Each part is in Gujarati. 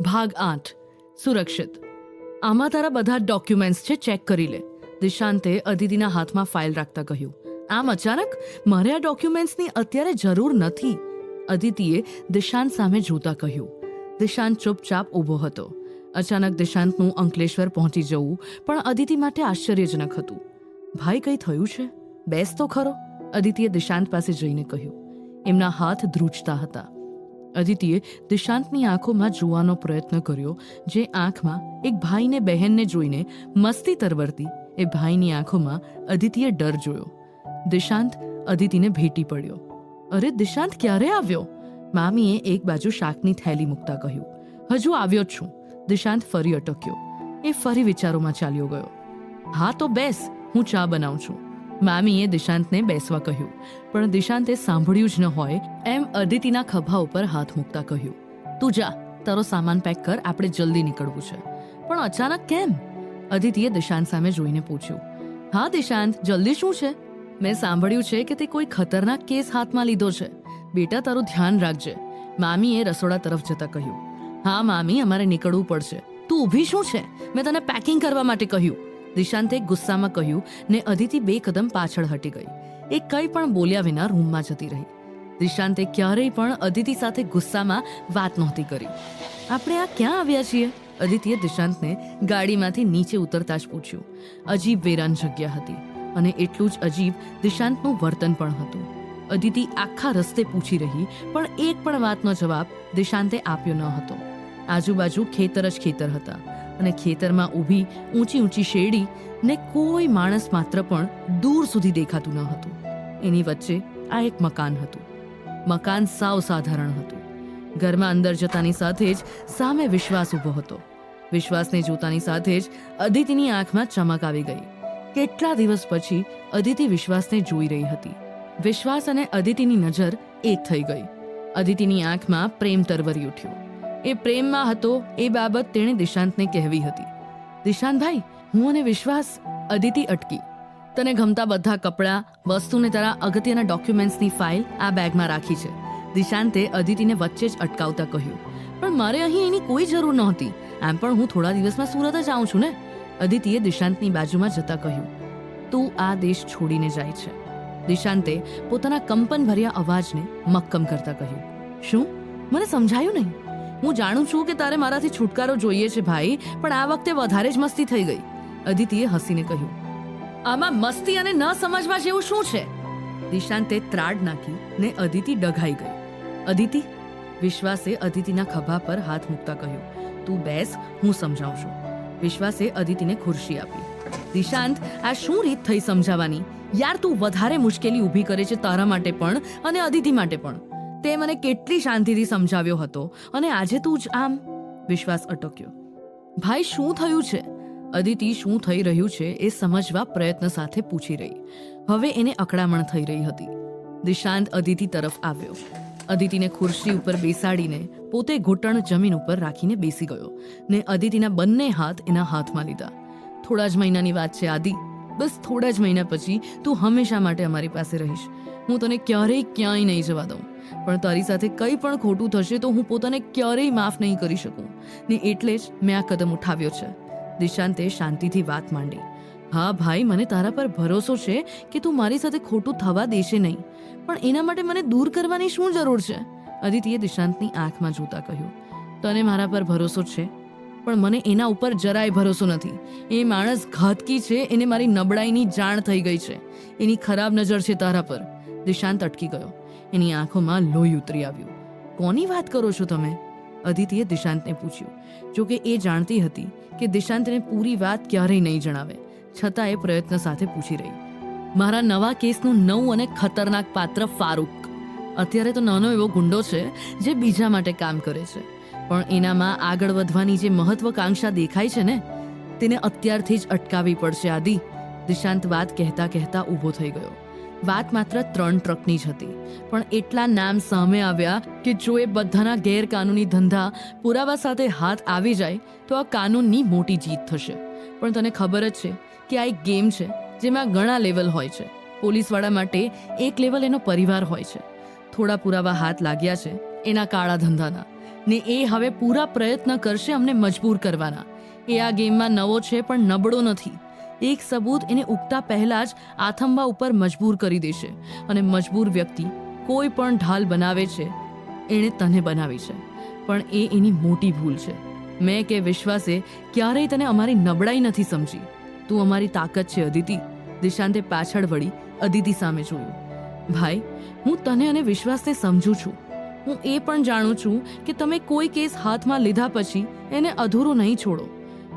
ભાગ આઠ, સુરક્ષિત. આમાં તારા બધા ડોક્યુમેન્ટ્સ છે ચેક કરી લે. દિશાંતે અદિતિના હાથમાં ફાઇલ રાખતા કહ્યું, આમ અચાનક? મારે આ ડોક્યુમેન્ટ્સની અત્યારે જરૂર નથી. અદિતિએ દિશાંત સામે જોતા કહ્યું. દિશાંત ચૂપચાપ ઊભો હતો. અચાનક દિશાંતનું અંકલેશ્વર પહોંચી જવું પણ અદિતિ માટે આશ્ચર્યજનક હતું. ભાઈ, કંઈ થયું છે? બેસ તો ખરો. અદિતિએ દિશાંત પાસે જઈને કહ્યું. એમના હાથ ધ્રુજતા હતા. અદિતિએ દિશાંતની આંખોમાં જોવાનો પ્રયત્ન કર્યો, જે આંખમાં એક ભાઈને બહેનને જોઈને મસ્તી તરવરતી એ ભાઈની આંખોમાં અદિતિએ ડર જોયો. દિશાંત અદિતિને ભેટી પડ્યો. અરે, દિશાંત ક્યારે આવ્યો? મામીએ એક બાજુ શાકની થેલી મૂકતા કહ્યું. હજુ આવ્યો જ છું. દિશાંત ફરી અટક્યો. એ ફરી વિચારોમાં ચાલ્યો ગયો. હા તો બેસ, હું ચા બનાવું છું. મામીએ દિશાંતને બેસવા કહ્યું. પણ દિશાંતે સાંભળ્યું જ ન હોય એમ અદિતિના ખભા ઉપર હાથ મૂકતા કહ્યું. તું જા, તારો સામાન પેક કર, આપણે જલ્દી નીકળવું છે. પણ અચાનક કેમ? અદિતિએ દિશાંત સામે જોઈને પૂછ્યું. હા દિશાંત, જલ્દી શું છે? મેં સાંભળ્યું છે કે તે કોઈ ખતરનાક કેસ હાથમાં લીધો છે. બેટા, તારું ધ્યાન રાખજે. મામીએ રસોડા તરફ જતા કહ્યું. હા મામી, અમારે નીકળવું પડશે. તું ઊભી શું છે? મેં તને પેકિંગ કરવા માટે કહ્યું. દિશાંતે ગુસ્સામાં કહ્યું, ને અદિતિ બે કદમ પાછળ હટી ગઈ. એ કંઈ પણ બોલ્યા વિના રૂમમાં જતી રહી. દિશાંતે ક્યારેય પણ અદિતિ સાથે ગુસ્સામાં વાત નહોતી કરી. આપણે આ ક્યાં આવ્યા છીએ? અદિતિએ દિશાંતને ગાડીમાંથી નીચે ઉતરતા જ પૂછ્યું. અજીબ વેરાન જગ્યા હતી અને એટલું જ અજીબ દિશાંતનું વર્તન પણ હતું. અદિતિ આખા રસ્તે પૂછી રહી, પણ એક પણ વાતનો જવાબ દિશાંતે આપ્યો ન હતો. આજુબાજુ ખેતર જ ખેતર હતા. અને ખેતરમાં ઊભી ઊંચી ઊંચી શેરડી ને કોઈ માણસ માત્ર પણ દૂર સુધી દેખાતું ન હતું. એની વચ્ચે આ એક મકાન હતું. મકાન સાવ સાધારણ હતું. ઘરમાં અંદર જતાની સાથે જ સામે વિશ્વાસ ઊભો હતો. વિશ્વાસને જોતાની સાથે જ અદિતિની આંખમાં ચમક આવી ગઈ. કેટલા દિવસ પછી અદિતિ વિશ્વાસને જોઈ રહી હતી. વિશ્વાસ અને અદિતિની નજર એક થઈ ગઈ. અદિતિની આંખમાં પ્રેમ તરવરી ઉઠ્યો. એ પ્રેમમાં હતો એ બાબત તેણે દિશાંતને કહેવી હતી. દિશાંતભાઈ, હું અને વિશ્વાસ અદિતિ અટકી. તને ગમતા બધા કપડાં, વસ્તુને તારા અગત્યના ડોક્યુમેન્ટ્સની ફાઇલ આ બેગમાં રાખી છે. દિશાંતે અદિતિને વચ્ચે જ અટકાવતા કહ્યું. પણ મારે અહીં એની કોઈ જરૂર નહોતી. આમ પણ હું થોડા દિવસમાં સુરત જ આવું છું ને? અદિતિએ દિશાંતની બાજુમાં જતા કહ્યું. તું આ દેશ છોડીને જાય છે. દિશાંતે પોતાના કંપન ભર્યા અવાજને મક્કમ કરતા કહ્યું. શું? મને સમજાયું નહીં? હું જાણું છું કે તારે મારાથી છુટકારો જોઈએ છે ભાઈ, પણ આ વખતે વધારે જ મસ્તી થઈ ગઈ, અદિતિએ હસીને કહ્યું. આમાં મસ્તી અને ન સમજવા જેવું શું છે? દિશાંતે ત્રાડ નાખી ને અદિતિ ડઘાઈ ગઈ. અદિતિ, વિશ્વાસે અદિતિના ખભા પર હાથ મૂકતા કહ્યું, તું બેસ, હું સમજાવું છું. વિશ્વાસે અદિતિને ખુરશી આપી. દિશાંત, આ શું રીત થઈ સમજાવવાની યાર, તું વધારે મુશ્કેલી ઊભી કરે છે તારા માટે પણ અને અદિતિ માટે પણ. તે મને કેટલી શાંતિથી સમજાવ્યો હતો અને આજે તું જ આમ વિશ્વાસ અટક્યો. ભાઈ, શું થયું છે? અદિતિ શું થઈ રહ્યું છે એ સમજવા પ્રયત્ન સાથે પૂછી રહી. હવે એને અકળામણ થઈ રહી હતી. દિશાંત અદિતિ તરફ આવ્યો. અદિતિને ખુરશી ઉપર બેસાડીને પોતે ઘૂંટણ જમીન ઉપર રાખીને બેસી ગયો ને અદિતિના બંને હાથ એના હાથમાં લીધા. થોડા જ મહિનાની વાત છે, આદિ. બસ થોડા જ મહિના પછી તું હંમેશા માટે અમારી પાસે રહીશ. હું તને ક્યારેય ક્યાંય નહીં જવા દઉં. પણ તારી સાથે કંઈ પણ ખોટું થશે તો હું પોતાને ક્યારેય માફ નહીં કરી શકું. ને એટલે જ મેં આ કદમ ઉઠાવ્યો છે. દિશાંતે શાંતિથી વાત માંડી. હા ભાઈ, મને તારા પર ભરોસો છે કે તું મારી સાથે ખોટું થવા દેશે નહીં. પણ એના માટે મને દૂર કરવાની શું જરૂર છે? અદિતિએ દિશાંતની આંખમાં જોતા કહ્યું. તને મારા પર ભરોસો છે? પણ મને એના ઉપર જરાય ભરોસો નથી. એ માણસ ઘાતકી છે, એને મારી નબળાઈની જાણ થઈ ગઈ છે. એની ખરાબ નજર છે તારા પર. દિશાંત અટકી ગયો. એની આંખોમાં લોહી ઉતરી આવ્યું. કોની વાત કરો છો તમે? અદિતિએ દિશાંતને પૂછ્યું. જોકે એ જાણતી હતી કે દિશાંતને પૂરી વાત ક્યારેય નહીં જણાવે. છતાં એ પ્રયત્ન સાથે પૂછી રહી. મારા નવા કેસનું નવું અને ખતરનાક પાત્ર ફારૂક. અત્યારે તો નાનો એવો ગુંડો છે જે બીજા માટે કામ કરે છે. પણ એનામાં આગળ વધવાની જે મહત્વકાંક્ષા દેખાય છે ને, તેને અત્યારથી જ અટકાવવી પડશે. આદિ દિશાંત વાત કહેતા કહેતા ઊભો થઈ ગયો. વાત માત્ર ત્રણ ટ્રકની જ હતી. પણ એટલા નામ સામે આવ્યા કે જો એ બધાના ગેરકાનૂની ધંધા પુરાવા સાથે હાથ આવી જાય, તો આ કાનૂનની મોટી જીત થશે. પણ તને ખબર જ છે કે આ એક ગેમ છે જેમાં ઘણા લેવલ હોય છે. પોલીસવાળા માટે એક લેવલ એનો પરિવાર હોય છે. થોડા પુરાવા હાથ લાગ્યા છે એના કાળા ધંધાના. ને એ હવે પૂરા પ્રયત્ન કરશે અમને મજબૂર કરવાના. એ આ ગેમમાં નવો છે પણ નબળો નથી. એક સબૂત એને ઉગતા પહેલા જ આથમવા ઉપર મજબૂર કરી દેશે અને મજબૂર વ્યક્તિ કોઈ પણ ઢાલ બનાવે છે, એણે તને બનાવી છે. પણ એ એની મોટી ભૂલ છે. મેં કે વિશ્વાસે ક્યારેય તને અમારી નબળાઈ નથી સમજી. તું અમારી તાકાત છે, અદિતિ. દિશાંતે પાછળ વળી અદિતિ સામે જોયું. ભાઈ, હું તને અને વિશ્વાસને સમજું છું. હું એ પણ જાણું છું કે તમે કોઈ કેસ હાથમાં લીધા પછી એને અધૂરો નહીં છોડો.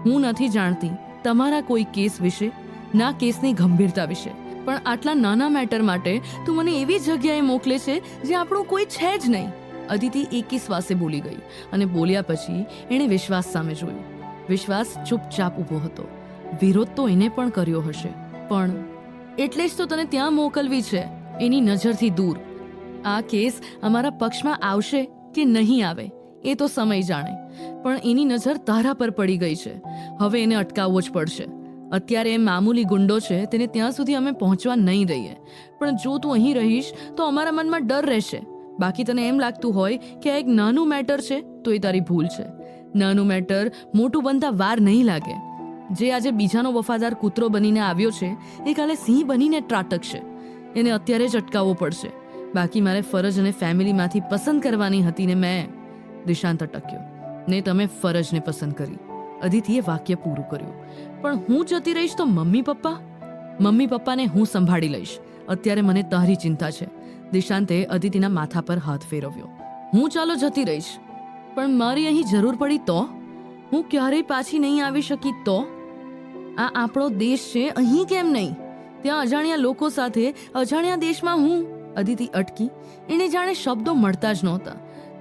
હું નથી જાણતી તમારા કોઈ કેસ વિશે? ના, કેસની ગંભીરતા વિશે. પણ આટલા નાના મેટર માટે તું મને એવી જગ્યાએ મોકલે છે જે આપણું કોઈ છે જ નહીં. અદિતિ એકી શ્વાસે બોલી ગઈ અને બોલ્યા પછી એણે વિશ્વાસ સામે જોયું. વિશ્વાસ ચૂપચાપ ઊભો હતો. વિરોધ તો એને પણ કર્યો હશે. પણ એટલે જ તો તને ત્યાં મોકલવી છે, એની નજરથી દૂર. આ કેસ અમારા પક્ષમાં આવશે કે નહીં આવે? એ તો સમય જાણે. પણ એની નજર તારા પર પડી ગઈ છે. હવે એને અટકાવવો જ પડશે. અત્યારે એ મામૂલી ગુંડો છે, તેને ત્યાં સુધી અમે પહોંચવા નહીં રહીએ પણ જો તું અહીં રહીશ, તો અમારા મનમાં ડર રહેશે. બાકી તને એમ લાગતું હોય કે આ એક નાનું મેટર છે, તો એ તારી ભૂલ છે. નાનું મેટર મોટું બનતા વાર નહીં લાગે. જે આજે બીજાનો વફાદાર કૂતરો બનીને આવ્યો છે, એ કાલે સિંહ બનીને ત્રાટકશે એને અત્યારે જ અટકાવવો પડશે. બાકી મારે ફરજ અને ફેમિલીમાંથી પસંદ કરવાની હતી ને મેં. દિશાંત અટક્યો. ને તમે ફરજને પસંદ કરી. અદિતિએ વાક્ય પૂરું કર્યું. પણ હું જતી રહીશ તો મમ્મી પપ્પા? મમ્મી પપ્પાને હું સંભાળી લઈશ. અત્યારે મને તારી ચિંતા છે. દિશાંતે અદિતિના માથા પર હાથ ફેરવ્યો. હું ચાલો જતી રહીશ. પણ મારી અહીં જરૂર પડી તો? હું ક્યારેય પાછી નહીં આવી શકી તો? આ આપણો દેશ છે, અહીં કેમ નહીં? ત્યાં અજાણ્યા લોકો સાથે, અજાણ્યા દેશમાં હું? અદિતિ અટકી. એને જાણે શબ્દો મળતા જ નહોતા.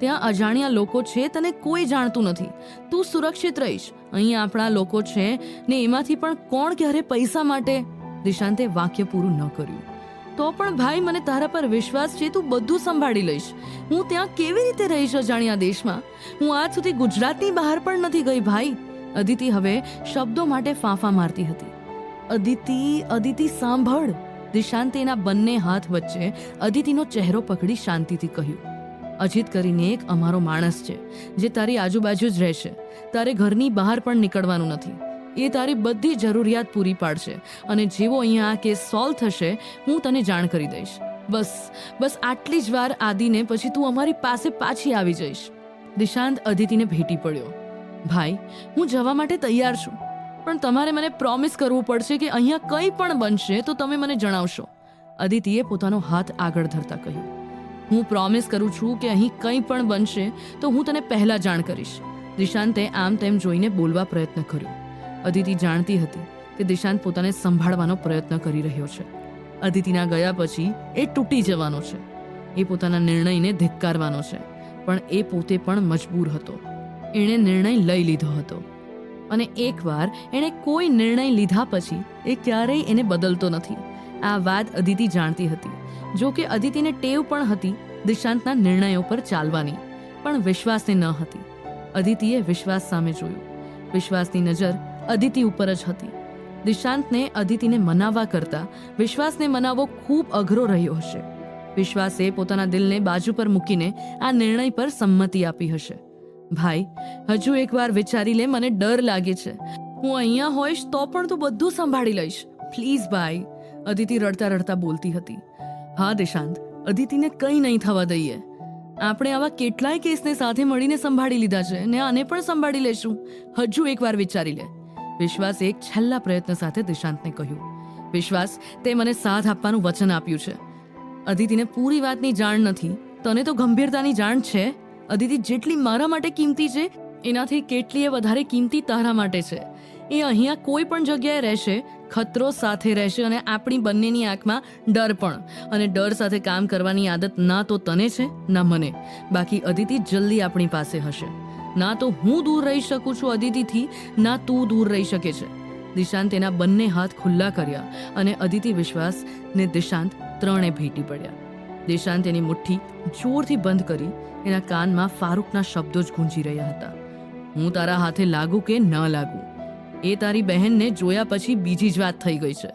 ત્યાં અજાણ્યા લોકો છે તને કોઈ જાણતું નથી. તું સુરક્ષિત રહીશ. અહીં આપણા લોકો છે ને એમાંથી પણ કોણ ક્યારે પૈસા માટે? દિશાંતે વાક્ય પૂરું ન કર્યું. તો પણ ભાઈ, મને તારા પર વિશ્વાસ છે, તું બધું સંભાળી લઈશ. હું ત્યાં કેવી રીતે રહીશ અજાણ્યા દેશમાં? હું આજ સુધી ગુજરાતની બહાર પણ નથી ગઈ ભાઈ. અદિતિ હવે શબ્દો માટે ફાંફા મારતી હતી. અદિતિ અદિતિ, સાંભળ. દિશાંતે એના બંને હાથ વચ્ચે અદિતિનો ચહેરો પકડી શાંતિથી કહ્યું. અજીત કરીને એક અમારો માણસ છે, જે તારી આજુબાજુ જ રહેશે. તારે ઘરની બહાર પણ નીકળવાનું નથી. એ તારી બધી જરૂરિયાત પૂરી પાડશે અને જેવો અહીંયા આ કેસ સોલ્વ થશે, હું તને જાણ કરી દઈશ. બસ બસ આટલી જ વાર આદિને પછી તું અમારી પાસે પાછી આવી જઈશ. દિશાંત અદિતિને ભેટી પડ્યો. ભાઈ, હું જવા માટે તૈયાર છું, પણ તમારે મને પ્રોમિસ કરવું પડશે કે અહીંયા કંઈ પણ બનશે તો તમે મને જણાવશો. અદિતિએ પોતાનો હાથ આગળ ધરતા કહ્યું. હું પ્રોમિસ કરું છું કે અહીં કંઈ પણ બનશે તો હું તને પહેલાં જાણ કરીશ. દિશાંતે આમ તેમ જોઈને બોલવા પ્રયત્ન કર્યો. અદિતિ જાણતી હતી કે દિશાંત પોતાને સંભાળવાનો પ્રયત્ન કરી રહ્યો છે. અદિતિના ગયા પછી એ તૂટી જવાનો છે. એ પોતાના નિર્ણયને ધિક્કારવાનો છે, પણ એ પોતે પણ મજબૂર હતો. એણે નિર્ણય લઈ લીધો હતો. અને એકવાર એણે કોઈ નિર્ણય લીધા પછી એ ક્યારેય એને બદલતો નથી. આ વાત અદિતિ જાણતી હતી. જો કે અદિતિને ટેવ પણ હતી દિશાંતના નિર્ણયો પર ચાલવાની, પણ વિશ્વાસને ન હતી. અદિતિએ વિશ્વાસ સામે જોયું. વિશ્વાસની નજર અદિતિ ઉપર જ હતી. દિશાંતને અદિતિને મનાવવા કરતા વિશ્વાસને મનાવવો ખૂબ અઘરો રહ્યો હશે. વિશ્વાસે પોતાના દિલને બાજુ પર મૂકીને આ નિર્ણય પર સંમતિ આપી હશે. ભાઈ, હજુ એકવાર વિચારી લે, મને ડર લાગે છે. હું અહીંયા હોઈશ તો પણ તું બધું સંભાળી લઈશ. પ્લીઝ ભાઈ. અદિતિ રડતા રડતા બોલતી હતી. હા, દિશાંત, અદિતિને કંઈ નહીં થવા દઈએ. આપણે આવા કેટલાય કેસને સાથે મળીને સંભાળી લીધા છે ને આને પણ સંભાળી લેશું. હજુ એકવાર વિચારી લે. વિશ્વાસ એક છેલ્લા પ્રયત્ન સાથે દિશાંતને કહ્યું. વિશ્વાસ, તે મને સાથ આપવાનું વચન આપ્યું છે. અદિતિને પૂરી વાતની જાણ નથી. તને તો ગંભીરતાની જાણ છે. અદિતિ જેટલી મારા માટે કિંમતી છે, એનાથી કેટલીય વધારે કિંમતી તારા માટે છે. એ અહીંયા કોઈ પણ જગ્યાએ રહેશે, ખતરો સાથે રહેશે અને આપણી બંનેની આંખમાં ડર પણ. અને ડર સાથે કામ કરવાની આદત ના તો તને છે, ના મને. બાકી અદિતિ જલ્દી આપણી પાસે હશે. ના તો હું દૂર રહી શકું છું અદિતિથી, ના તું દૂર રહી શકે છે. દિશાંત તેના બંને હાથ ખુલ્લા કર્યા અને અદિતિ વિશ્વાસ ને દિશાંત ત્રણે ભેટી પડ્યા. દિશાંત એની મુઠ્ઠી જોરથી બંધ કરી એના કાનમાં ફારૂકના શબ્દો જ ગુંજી રહ્યા હતા. હું તારા હાથે લાગુ કે ન લાગુ? એ તારી બહેનને જોયા પછી બીજી જ વાત થઈ ગઈ છે.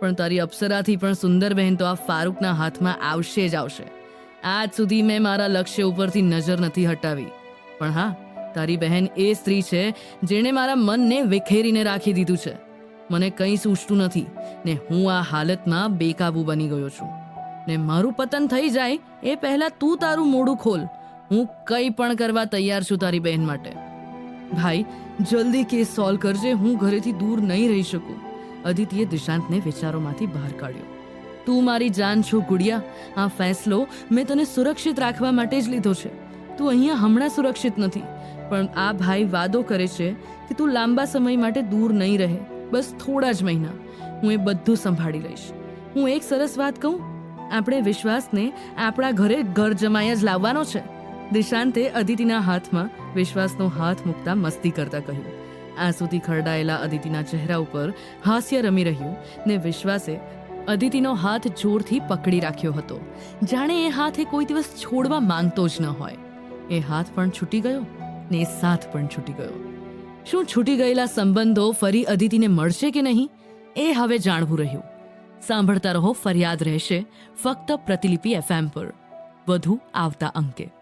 પણ તારી અપ્સરાથી પણ સુંદર બહેન તો આ ફારૂકના હાથમાં આવશે જ આવશે. આજ સુધી મેં મારા લક્ષ્ય ઉપરથી નજર નથી હટાવી. પણ હા, તારી બહેન એ સ્ત્રી છે જેણે મારા મનને વિખેરીને રાખી દીધું છે. મને કંઈ સૂચતું નથી. ને હું આ હાલતમાં બેકાબુ બની ગયો છું. ને મારું પતન થઈ જાય એ પહેલાં તું તારું મોડું ખોલ. હું કંઈ પણ કરવા તૈયાર છું તારી બહેન માટે. ભાઈ, જલ્દી કેસ સોલ્વ કરજે, હું ઘરેથી દૂર નહીં રહી શકું. અદિતિએ દિશાંતને વિચારોમાંથી બહાર કાઢ્યો. તું મારી જાન છો, ગુડિયા. આ ફેસલો મેં તને સુરક્ષિત રાખવા માટે જ લીધો છે. તું અહીંયા હમણાં સુરક્ષિત નથી. પણ આ ભાઈ વાદો કરે છે કે તું લાંબા સમય માટે દૂર નહીં રહે. બસ થોડા જ મહિના. હું એ બધું સંભાળી લઈશ. હું એક સરસ વાત કહું? આપણે વિશ્વાસને આપણા ઘરે ઘર જમાયા જ લાવવાનો છે. દિશાંતે અદિતિના હાથમાં વિશ્વાસનો હાથ મૂકતા મસ્તી કરતા કહ્યું. આંસુથી ખરડાયેલા અદિતિના ચહેરા ઉપર હાસ્ય રમી રહ્યું ને વિશ્વાસે અદિતિનો હાથ જોરથી પકડી રાખ્યો હતો. જાણે એ હાથે કોઈ દિવસ છોડવા માંગતો જ ન હોય. એ હાથ પણ છૂટી ગયો ને એ સાથ પણ છૂટી ગયો. શું છૂટી ગયેલા સંબંધો ફરી અદિતિને મળશે કે નહીં, એ હવે જાણવું રહ્યું. સાંભળતા રહો, ફરિયાદ રહેશે ફક્ત પ્રતિલિપિ એફએમ પર. વધુ આવતા અંકે.